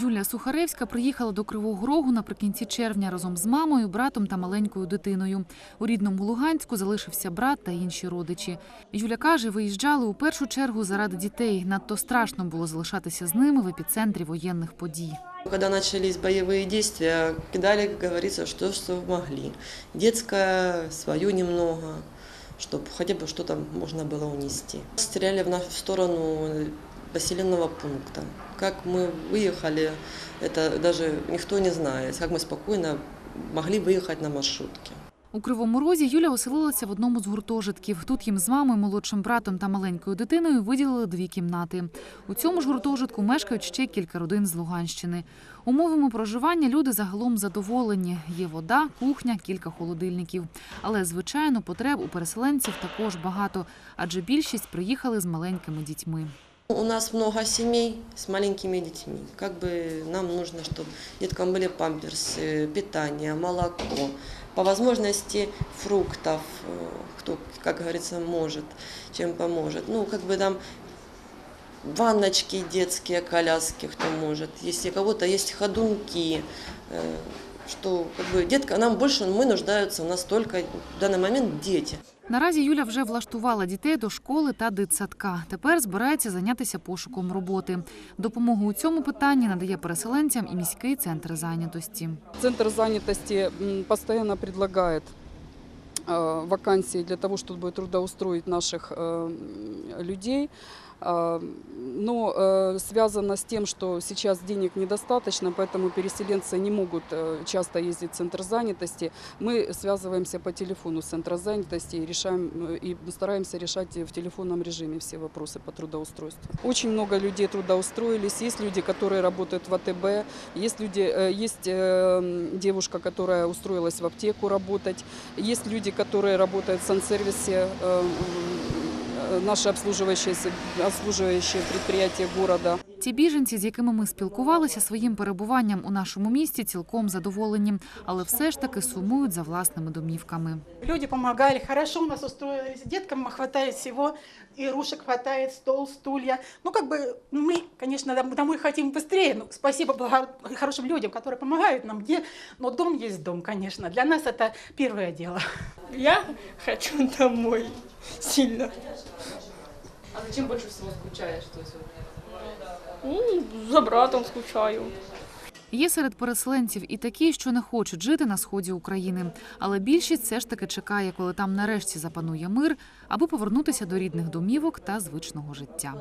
Юлія Сухаревська приїхала до Кривого Рогу наприкінці червня разом з мамою, братом та маленькою дитиною. У рідному Луганську залишився брат та інші родичі. Юля каже, виїжджали у першу чергу заради дітей. Надто страшно було залишатися з ними в епіцентрі воєнних подій. Когда начались боевые действия, кидали, как говорится, что, что могли. Детское, свое немного, чтобы хотя бы что-то можно было унести. Стреляли в нашу сторону поселенного пункта. Как мы выехали, это даже никто не знает. Как мы спокойно могли выехать на маршрутке. У Кривому Розі Юля оселилася в одному з гуртожитків. Тут їм з мамою, молодшим братом та маленькою дитиною виділили дві кімнати. У цьому ж гуртожитку мешкають ще кілька родин з Луганщини. Умовами проживання люди загалом задоволені. Є вода, кухня, кілька холодильників. Але, звичайно, потреб у переселенців також багато, адже більшість приїхали з маленькими дітьми. У нас много семей с маленькими детьми. Как бы нам нужно, чтобы деткам были памперсы, питание, молоко, по возможности фруктов, э, кто, как говорится, может, чем поможет. Ну, как бы там ванночки детские, коляски, кто может. Если у кого-то есть ходунки, э, что как бы детка, нам больше мы нуждаются, у нас только в данный момент дети. Наразі Юля вже влаштувала дітей до школи та дитсадка. Тепер збирається зайнятися пошуком роботи. Допомогу у цьому питанні надає переселенцям і міський центр зайнятості. Центр занятости м, постоянно предлагает э, вакансии для того, чтобы трудоустроить наших э, м, людей. А, Но э, связано с тем, что сейчас денег недостаточно, поэтому переселенцы не могут э, часто ездить в центр занятости. Мы связываемся по телефону с центра занятости и, решаем, э, и стараемся решать в телефонном режиме все вопросы по трудоустройству. Очень много людей трудоустроились. Есть люди, которые работают в АТБ, есть, люди, э, есть э, м, девушка, которая устроилась в аптеку работать, есть люди, которые работают в сансервисе, э, обслуживающее, обслуживающее предприятия города. Ті біженці, з якими ми спілкувалися своїм перебуванням у нашому місті, цілком задоволені, але все ж таки сумують за власними домівками. Люди помогали, хорошо у нас устроились. Деткам хватает всего, игрушек хватает, стол, стулья. Ну, как бы мы, конечно, дом- домой хотим быстрее. Ну, спасибо благо- хорошим людям, которые помогают нам. Где, но дом есть дом, конечно. Для нас это первое дело. Я хочу домой сильно. А за чим більше всього скучаєш То сьогодні? Ну, за братом скучаю. Є серед переселенців і такі, що не хочуть жити на сході України, але більшість все ж таки чекає, коли там нарешті запанує мир, аби повернутися до рідних домівок та звичного життя.